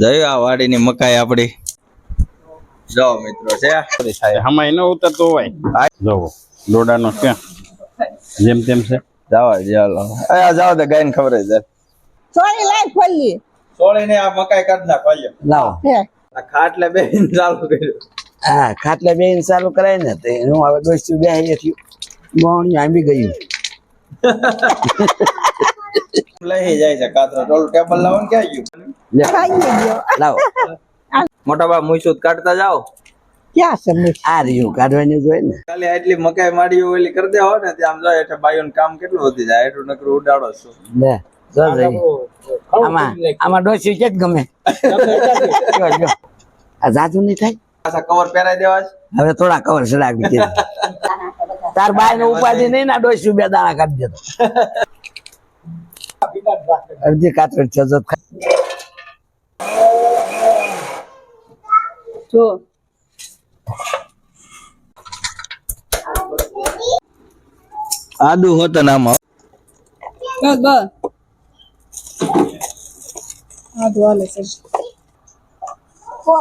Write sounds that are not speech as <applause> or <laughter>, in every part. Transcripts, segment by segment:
જોયું આ વાડીની મકાઈ આપડી. જો મિત્રો છે? થાય. ન ઉતરતો હોય. જોવો દોડાનો ક્યાં જેમ તેમ છે. જાવ ચાલો આ જાવ દે ગાયને ખબર જ સોરી લાઈ ખોલી. આ મકાઈ કાઢ લાવો. આ ખાટલે બેહીને ચાલુ કર્યું. હા ખાટલે બેન ચાલુ કરાય ને તો હું હવે દોસ્તું બે થયું. મોહણી આંબી ગયું. <laughs> લઈ જાય છે કાતરો. ઓલું ટેબલ લાવો ને ક્યાં ગયું? લે. ખાઈ ગયો લાવો. મોટા બા મુઈસુદ કાઢતા જાઓ. ક્યાં છે આ રહ્યું કાઢવાની જોઈએ ને. ખાલી આટલી મકાઈ માડીઓ ઓલી કરી દે ને ત્યાં એટલે બાઈઓનું કામ કેટલું વધી જાય? એટલું નકરું ઉડાડો છો. લે આમાં આમાં ડોસી છે જ ગમે. આ જાજુ નહીં થાય? પાછા કવર પહેરાઈ દેવા હવે થોડા કવર ચડાવી દે તાર બાય ને ઉપાધિ નહીં ના ડોસી બે દાણા કાઢી દેતો. અડધી કાતર છે જો આદુ હોત નામ બસ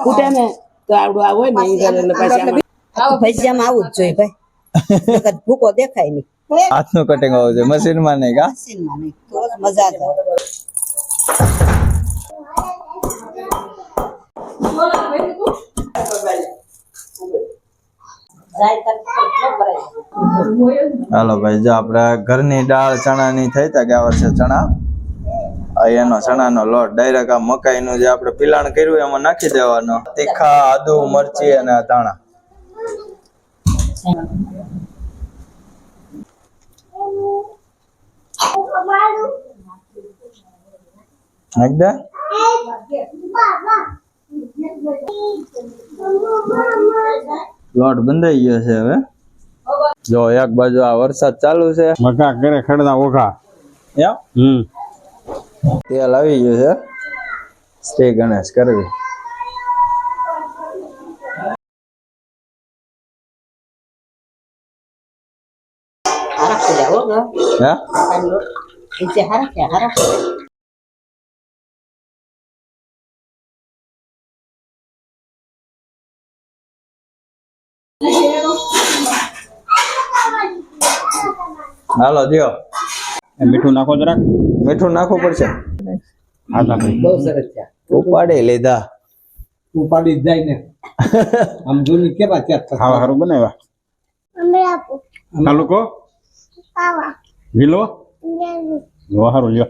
છે ને તો આવડું આ હોય ને ઈ કરે એટલે પછી ભજીયામાં આવું જ જોઈએ ભાઈ ભૂકો દેખાય નહીં હાથનું કટિંગ હોવું છે મશીનમાં નહીં કા? મશીનમાં નહીં. મજા આવે. ન હાલો ભાઈ, જો આપણે ઘરની દાળ ચણાની થઈ તા ગયા વર્ષે ચણા? એનો ચણાનો લોટ. ડાયરેક્ટ આ મકાઈનું જે આપણે પીલાણ કર્યું એમાં નાખી દેવાનો. તીખા, આદુ, મરચી અને ધાણા. દે લોટ બંધાઈ ગયો છે હવે. જો એક બાજુ આ વરસાદ ચાલુ છે. મકા કરે ખડના ઓખા એમ? હમ. તેલ આવી ગયું છે. શ્રી ગણેશ કરવી. હો ગા. હે? હાલો દ્યો. એ મીઠું નાખો જરાક. મીઠું નાખવું પડશે. હા બહુ સરસ છે ઉપાડી લીધા. ઉપાડી જાય ને. આમ જોની કેવા ત્યાં ખાવા સારું બનાવ્યા? લોકો જો સારું જો